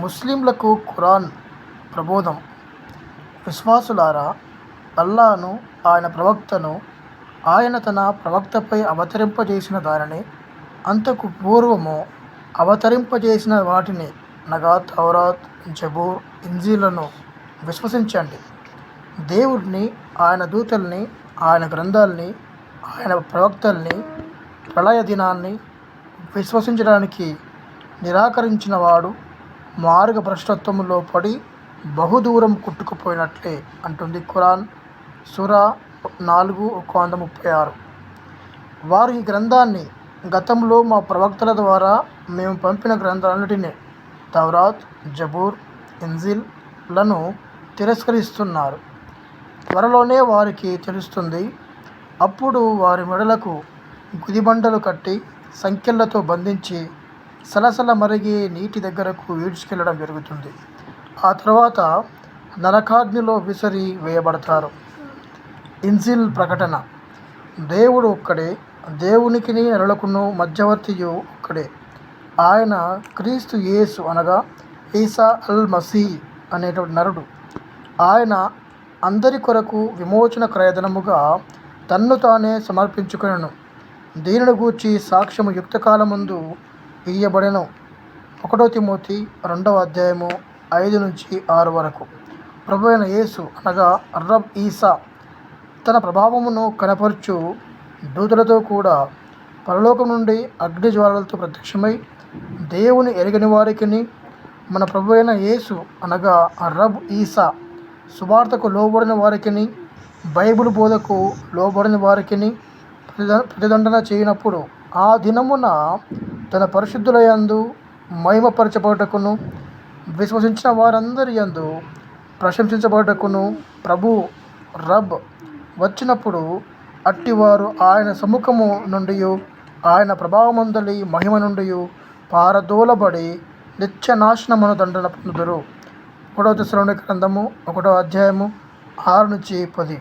ముస్లింలకు ఖురాన్ ప్రబోధం. విశ్వాసులారా అల్లాను ఆయన ప్రవక్తను ఆయన తన ప్రవక్తపై అవతరింపజేసిన దానిని అంతకు పూర్వము అవతరింపజేసిన వాటిని అనగా తౌరాత్ జబూర్ ఇంజీలను విశ్వసించండి. దేవుడిని ఆయన దూతల్ని ఆయన గ్రంథాల్ని ఆయన ప్రవక్తల్ని ప్రళయ దినాన్ని విశ్వసించడానికి నిరాకరించిన వాడు మార్గ మార్గభ్రష్టత్వములో పడి బహుదూరం కొట్టుకుపోయినట్లే అంటుంది ఖురాన్ సురా నాలుగు ఒక వంద ముప్పై ఆరు. వారు ఈ గ్రంథాన్ని గతంలో మా ప్రవక్తల ద్వారా మేము పంపిన గ్రంథాలన్నిటినీ తౌరాత్ జబూర్ ఇంజిల్లను తిరస్కరిస్తున్నారు. త్వరలోనే వారికి తెలుస్తుంది. అప్పుడు వారి మెడలకు గుదిబండలు కట్టి సంఖ్యలతో బంధించి సలసల మరిగే నీటి దగ్గరకు ఈడ్చుకెళ్ళడం జరుగుతుంది. ఆ తర్వాత నరకాగ్నిలో విసిరి వేయబడతారు. ఇన్జిల్ ప్రకటన. దేవుడు ఒక్కడే దేవునికి నరులకును మధ్యవర్తియు ఒక్కడే. ఆయన క్రీస్తు యేసు అనగా ఈసా అల్ మసీ అనేటువంటి నరుడు. ఆయన అందరి కొరకు విమోచన క్రయధనముగా తన్ను తానే సమర్పించుకును దీనిని గూర్చి సాక్ష్యము యుక్తకాలమందు ఇయ్యబడెను. ఒకటో తిమోతి రెండవ అధ్యాయము ఐదు నుంచి ఆరు వరకు. ప్రభు అయిన యేసు అనగా రబ్ ఈసా తన ప్రభావమును కనపరుచు. దూతలతో కూడా పరలోకం నుండి అగ్ని జ్వాలలతో ప్రత్యక్షమై దేవుని ఎరగని వారికిని మన ప్రభు అయిన యేసు అనగా రబ్ ఈసా సువార్తకు లోబడిన వారికిని బైబిల్ బోధకు లోబడిన వారికిని ప్రతిద ప్రతిదండన చేయనప్పుడు ఆ దినమున తన పరిశుద్ధులయందు మహిమపరచబడటకును విశ్వసించిన వారందరి యందు ప్రశంసించబడటకును ప్రభు రబ్ వచ్చినప్పుడు అట్టివారు ఆయన సముఖము నుండి ఆయన ప్రభావమందలి మహిమ నుండి పారదోలబడి నిత్యనాశనమును దండన పొందుదురు ఒకటో దశలోని గ్రంథము ఒకటో అధ్యాయము ఆరు నుంచి పది.